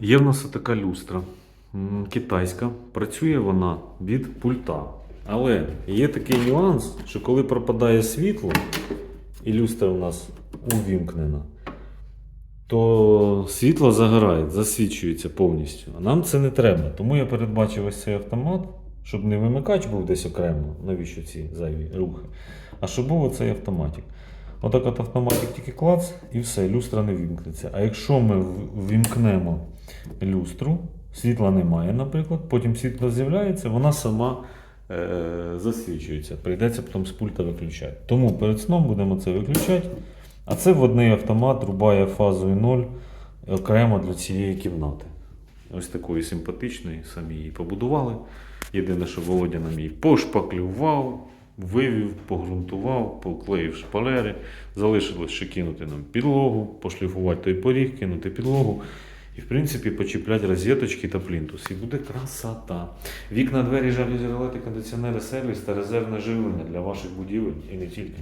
Є в нас така люстра китайська. Працює вона від пульта. Але є такий нюанс, що коли пропадає світло, і люстра у нас увімкнена, то світло загорає, засвічується повністю. А нам це не треба. Тому я передбачив ось цей автомат, щоб не вимикач був десь окремо, навіщо ці зайві рухи, а щоб був оцей автоматик. Отак от автоматик тільки клац і все, люстра не вімкнеться. А якщо ми в- люстру, світла немає, наприклад, потім світло з'являється, вона сама е- засвічується. Прийдеться потім з пульта виключати. Тому перед сном будемо це виключати. А це водний автомат рубає фазою 0 окремо для цієї кімнати. Ось такої симпатичної, самі її побудували. Єдине, що Володя нам її пошпаклював, вивів, погрунтував, поклеїв шпалери. Залишилось ще кинути нам підлогу, пошліфувати той поріг, кинути підлогу. І, в принципі, почіпляти розеточки та плінтус. І буде красота. Вікна, двері, жалюзі, ролети, кондиціонери, сервіс та резервне живлення для ваших будівель і не тільки.